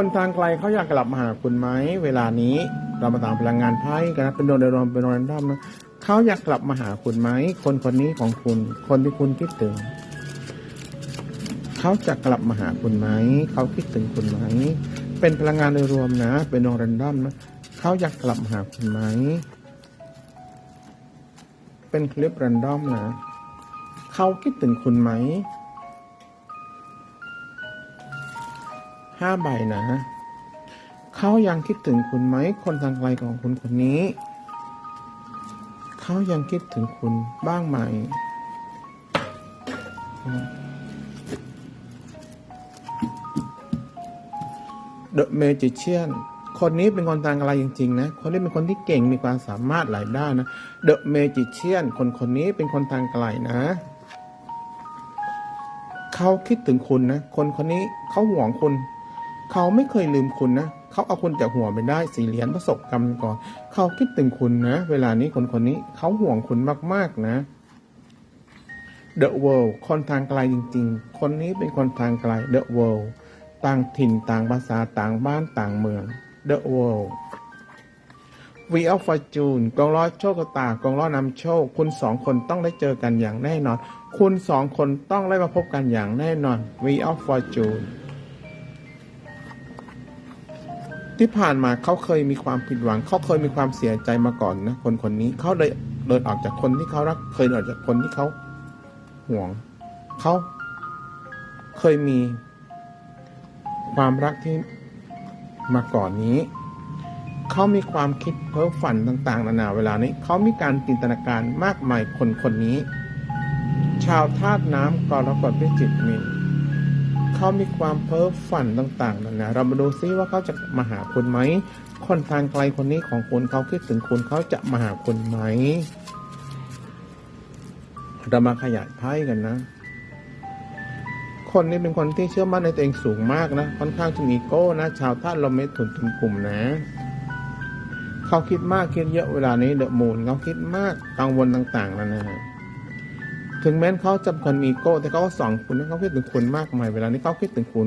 คนทางไกลเขาอยากกลับมาหาคุณไหมเวลานี้เรามาตามพลังงานไพ่กันนะเป็นโดยรวมเป็นโดยรวมนะเขาอยากกลับมาหาคุณไหมคนคนนี้ของคุณ คนที่คุณคิดถึงเขาจะกลับมาหาคุณไหมเขาคิดถึงคุณไหมเป็นพลังงานโดยรวมนะ เป็นโดยรวมนะเขาอยากกลับมาหาคุณไหมเป็นคลิปแรนดอมนะเขาคิดถึงคุณไหม ห้าใบนะ เขายังคิดถึงคุณไหม คนทางไกลของคุณคนนี้ เขายังคิดถึงคุณบ้างไหมเดอะเมจิเชียนคนนี้เป็นคนทางไกลจริง ๆ นะ คนนี้เป็นคนที่เก่งมีความสามารถหลายด้านนะเดอะเมจิเชียนคนคนนี้เป็นคนทางไกลนะเขาคิดถึงคุณนะ คนคนนี้เขาห่วงคุณ เขาไม่เคยลืมคุณนะเขาเอาคุณจากหัวไปได้สี่เหรียญประสบกรรมก่อน เขาคิดถึงคุณนะ เวลานี้คนคนนี้เขาห่วงคุณมากๆนะ The World คนทางไกลจริง ๆ คนนี้เป็นคนทางไกล The World ต่างถิ่นต่างภาษาต่างบ้านต่างเมือง The World w e of Fortune กองล้อโชคตากองล้อนำโชค คุณสองคนต้องได้เจอกันอย่างแน่นอน คุณสองคนต้องได้มาพบกันอย่างแน่นอน w e of Fortune ที่ผ่านมาเขาเคยมีความผิดหวัง เขาเคยมีความเสียใจมาก่อนนะคนคนนี้เขาเลยเดินออกจากคนที่เขารัก เคยเดินออกจากคนที่เขาห่วงเขาเคยมี ความรักที่มาก่อนนี้เขามีความคิดเพ้อฝันต่างๆ นานาเวลานี้เขามีการจินตนาการมากมายคนคนนี้ ชาวธาตุน้ำกรกฎพิจิตมีน เขามีความเพ้อฝันต่างๆนานาเรามาดูซิว่าเขาจะมาหาคุณไหมคนทางไกลคนนี้ของคุณเขาคิดถึงคุณเขาจะมาหาคุณไหมเรามาขยายไพ่กันนะ คนนี้เป็นคนที่เชื่อมั่นในตัวเองสูงมากนะ ค่อนข้างจะมีโก้นะ ชาวธาตุลมเมถุนทุนกลุ่มนะ เขาคิดมากคิดเยอะเวลานี้เดอะมูนเขาคิดมากกังวลต่างๆนานา ถึงแม้เขาจะเป็นคนมีโก้ แต่เขาก็สอนคุณนะเขาคิดถึงคุณมากมาย เวลานี้เขาคิดถึงคุณ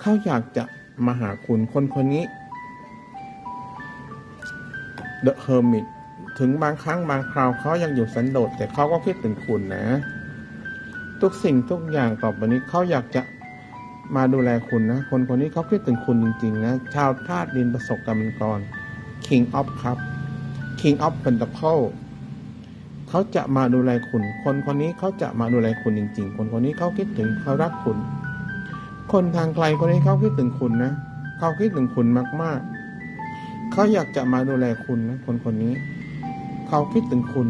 เขาอยากจะมาหาคุณคนคนนี้ The Hermit ถึงบางครั้งบางคราวเขายังอยู่สันโดษแต่เขาก็คิดถึงคุณนะ ทุกสิ่งทุกอย่างต่อไปนี้เขาอยากจะมาดูแลคุณนะ คนคนนี้เขาคิดถึงคุณจริง ๆ นะ ชาวธาตุดินประสบกรรมกร King of Cup King of Pentacle เขาจะมาดูแลคุณ คนคนนี้เขาจะมาดูแลคุณจริง ๆ คนคนนี้เขาคิดถึงเขารักคุณ คนทางไกลคนนี้เขาคิดถึงคุณนะเขาคิดถึงคุณมากๆเขาอยากจะมาดูแลคุณนะคนคนนี้ เขาคิดถึงคุณ